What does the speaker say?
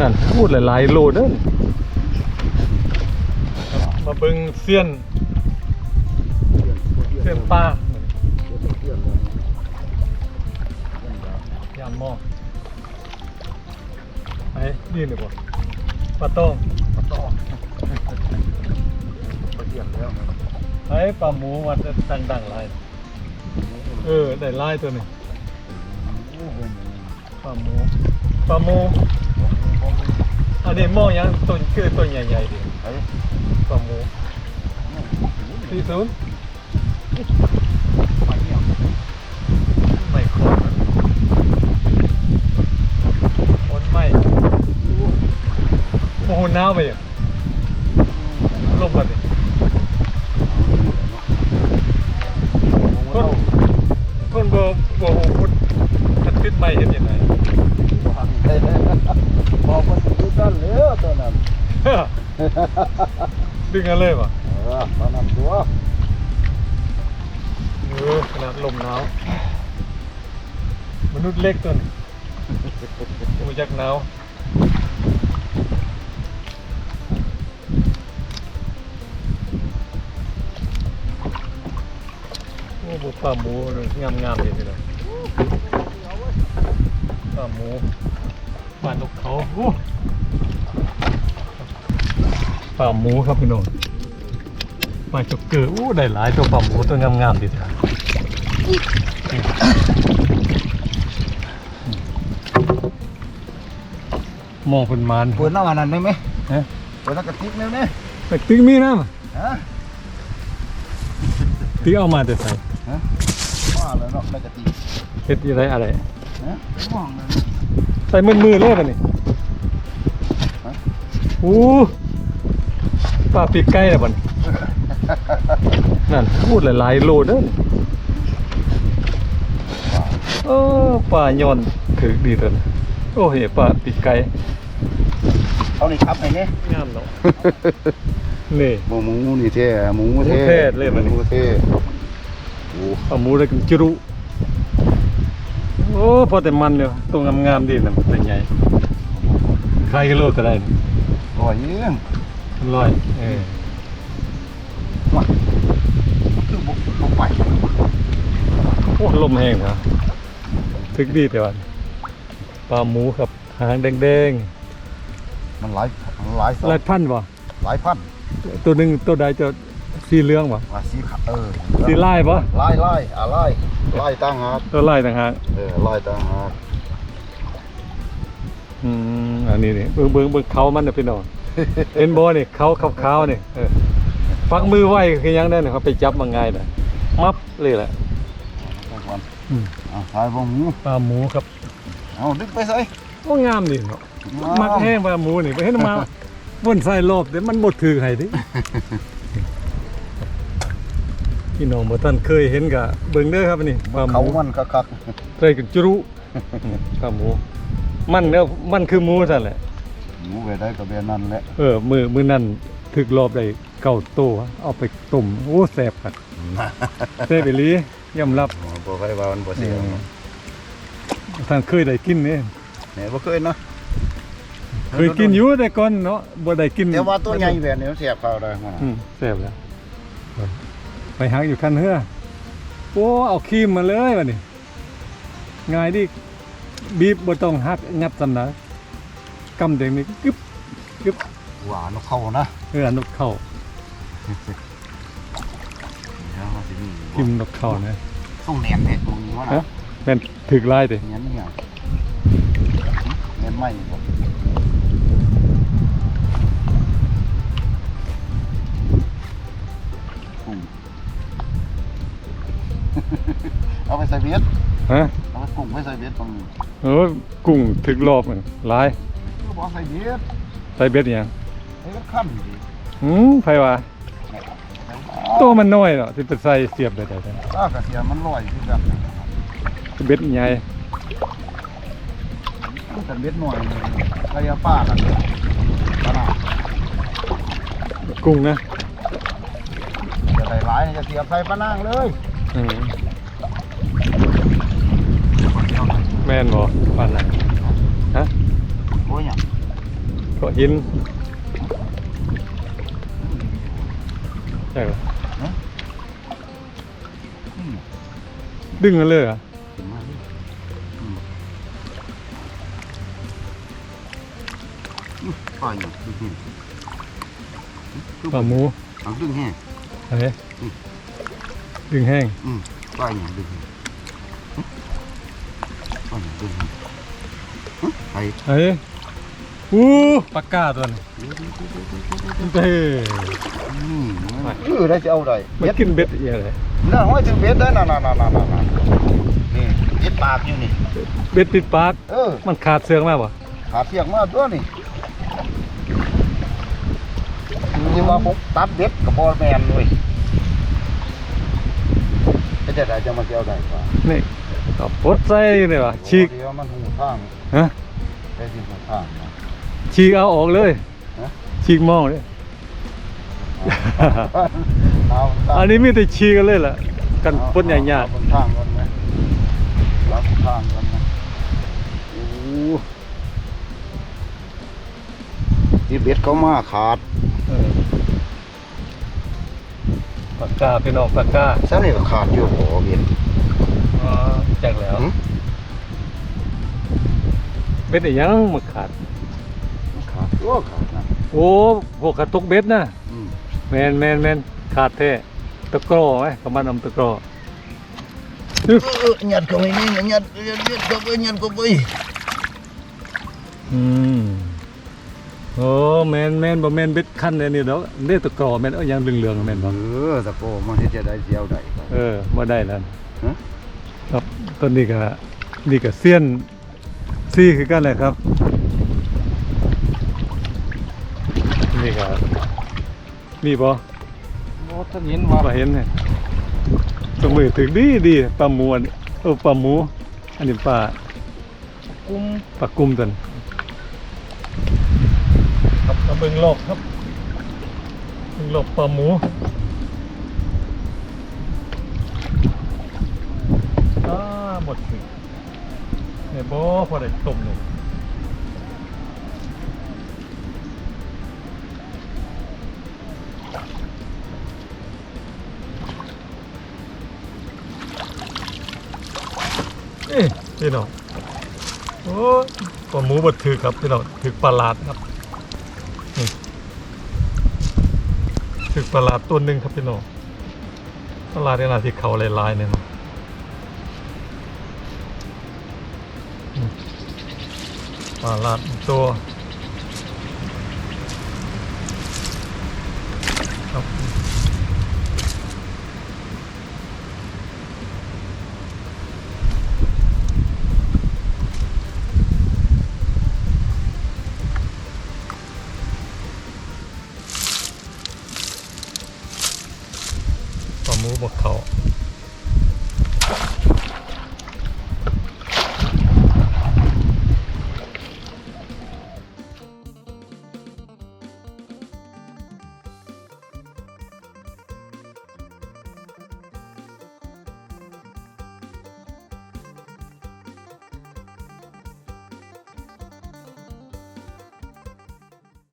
นั่นพูดหลายๆโลเด้อมาเบิงเสี้ยน เสี้ยนปลายามหม้อไอ้นี่เลยบ่ปลาต้องไอ้ปลาหมูมันจะดังๆหลายเออ ได้ลายตัวนี้ปลาหมูปลาหมู อันนี้หม้อยังตัวคือตัวใหญ่ๆดิปลาหมูสี่ศูนย์ไม่โคนคนไม่โอ้โหหนาวไปอะลมมาดิคนคนบ่บ่ฮู้คนมันขึ้นใหม่เฮ็ดยังไง บอกว่าสิอยู่ด้านเหลือตัวนั้น ดึงกันเลยป่ะเออตอนนั้นตัวเออขนาดลมหนาวมนุษย์เล็กตัวนี้มูจักหนาวโอ้บ่ปลาหมูงามงามๆเลยทีเดียวปลาหมูบ้านนกเขาโอ้ ปลาหมูครับพี่น้องปลาจกเกอร์อู้ได้หลายตัวปลาหมูตัวงามๆดีจ้ะมองเป็นมานเปิดน้ำอันนั้นได้ไหมฮะเปิดน้ำกระติกได้ไหมแต่ตึงมีนะฮะที่เอามาแต่ใส่ฮะว่าแล้วเนาะน้ำกระติกเฮ็ดอะไรอะไรฮะมองเลยใส่มือมือเลยป่ะนี่ฮะอู้ปลาปีกไก่ละบ่นนั่นพูดหลายๆโลเด้อเออปลาย้อนถือดีตัวนี้โอ้เห็ปลาปีกไก่เอานี่ครับไอ้เนี่ยงามเนาะนี่หมูหมูนี่เท่หมูหมูเท่เลยบัดนี้หมูเท่โอ้เอาหมูได้กินจุรุโอ้พอแต่มันเลยตัวงามๆดีนะมันเป็นใหญ่ใครก็โลดก็ได้นี่ร่อยยิ่ง ร้อยเออว่ะคือบุกบุกไปโอ้ลมแห้งนะถึกดีแต่ว่าปลาหมูครับหางแดงมันหลายมันหลายสๆลายพันธุ์บ่หลายพันตัวหนึ่งตัวใดจะสีเหลืองบ่อะสีขาวเออสีลายบ่ลายลายอะลายลายตั้งหากตัวลายต่างหากเออลายตั้งหากอืมอันนี้นี่เบิ่งเบิ่งเบิ่งเขามันน่ะพี่น้อง เห็นบ่นี่เขาขาวๆนี่เออฟักมือไว้คือยังได้นี่เขาไปจับมาง่ายน่ะมับเลยแหละเอาก่อนอืมอะทายบ่หมูปลาหมูครับเอาดึกไปใส่โอ้งามนี่เนาะมักแห้งปลาหมูนี่ไปเห็นมาวนใส่รอบเดี๋ยวมันบ่ถือให้ดิพี่น้องบ่ทันเคยเห็นกะเบิ่งเด้อครับอันนี่ปลาหเขามูมันคักใส่กับจุรุปลาหมูมันเด้อมันคือหมูซั่นแหละๆ หมูไปได้ก็แบบนั้นแหละเออมือมือนั่นถึกรอบได้เก้าโตวเอาไปต้มโอ้แซ่บคักแซ่บอีหลียอมรับอ๋อบ่ไปว่ามันบ่เสียท่านเคยได้กินนี่แหน่บ่เคยเนาะเคยกินอยู่แต่ก่อนเนาะบ่ได้กินแต่ว่าตัวใหญ่แบบนี้มันเสียบเข้าได้มันอืมแซ่บแล้วไปหาอยู่คันเฮือโอ้เอาครีมมาเลยบัดนี้ง่ายดิบีบบ่ต้องหักงัดสำนัก กำเด็กนี่กึบกึบหวานเข้านะเออนกเข้าเดี๋ยวเราสิมีกินนกเข้านะต้องแหนมแท้ตรงนี้ว่าฮะน่ะแม่นถึกลายเด้เงี้ยเนี่ยเงี้ยไม่บ่กุ้งเอาไปใส่เบ็ดฮะเอาไปกุ้งไปใส่เบ็ดตรงนี้เออกุ้งถึกรอบมันหลายก็ บอกใส่เบ็ดใส่เบ็ดอิหยังไอ้ก็ขั้นดีหืมไผว่าตัวมันน้อยเนาะสิไปใส่เสียบได้ได้ได้อ้ากระเทียมมันลอยคือกันเบ็ดใหญ่มันกันเบ็ดหน่อยระยะป้าล่ะขนาดกุ้งนะจะได้หลายจะเสียบใส่ปะนางเลยอืมแม่นบ่ปานนั้นฮะโอ้ย เนี่ยฮเกาะหินใช่เหรออืมดึงกันเลยเหรอะขึ้นมาดิอืมอืมปล่อยอย่างดึงแห้งปลาหมูเอาดึงแห้งเฮ้ยดึงแห้งอืมปล่อยอย่างดึงแห้งอืมปล่อยอย่างดึงแห้งอืมไปเฮ้ย อู้ปลากาตัวนี้เฮ้ยอืมเออได้จะเอาได้มันกินเบ็ดอย่างไรน่าห้อยถึงเบ็ดได้น่ะน่ะน่ะน่ะน่ะน่ะนี่เบ็ดปากอยู่นี่ เบ็ดติดปาก เออมันขาดเสืองมากป่ะขาเสียงมาตัวนี่ที่ว่าผมตัดเบ็ดกับบอลแมนเลยก็จะได้จะมาเกี่ยวได้ป่ะนี่ก็ปลดใส่เลยว่ะฉีกเดี๋ยวมันหูทางฮะ ได้ที่หูทางนะ ฉีกเอาออกเลยฮะฉีกหมองเลยเอาทางอันนี้มีแต่ฉีกกันเลยล่ะ กันปลดใหญ่ๆเอาบนทางกันไหมรับทางกันนะโอ้ที่เบ็ดเขามาขาดเออปากกาพี่น้องปากกาซะนี่ก็ขาดอยู่โหเบ็ดอ๋อจักแล้วหึเบ็ดอีหยังมันขาดขาด ตัวขาดนะโอ้พวกกระตุกเบ็ดนะอืมแมนแมนแมนขาดแท้ตะกร้อไหมกำมันนำตะกร้ออึ๊บเออหยัดเข้าไปนี่นะหยัดหยัดหยัดเข้าไปหยัดเข้าไปอืมโอ้แมนแมนบ่แมนเบ็ดคันเลยนี่ดอกเด้ตะกร้อแมนเอาหยังเหลืองๆแมนเอบ่อตะโกมันที่จะได้เสียวได้ก็เออบ่ได้แล้ว ฮะครับต้นนี้ก็นี่ก็เซียนซี่คือกันเลยครับ นี่บ่โอ้ท่านเห็นว่าบ่เห็นเลยตรงมือถึงดีดีปลาหมูอันนี้เออปลาหมู อันนี้ปลากุ้มปลากุ้มตันครับมาเบิ่งโลกครับเบิ่งโลกปลาหมูอ่าหมดสิเนี่ยบ่พอได้ต้มเลย พี่น้องโอ้ปลาหมูบดถือครับพี่น้องถือปลาหลาดครับนี่ถือปลาหลาดตัวหนึ่งครับพี่น้องปลาหลาดเนี่ยนะที่เขาลายๆเนี่ยนะปลาหลาดตัว 我靠。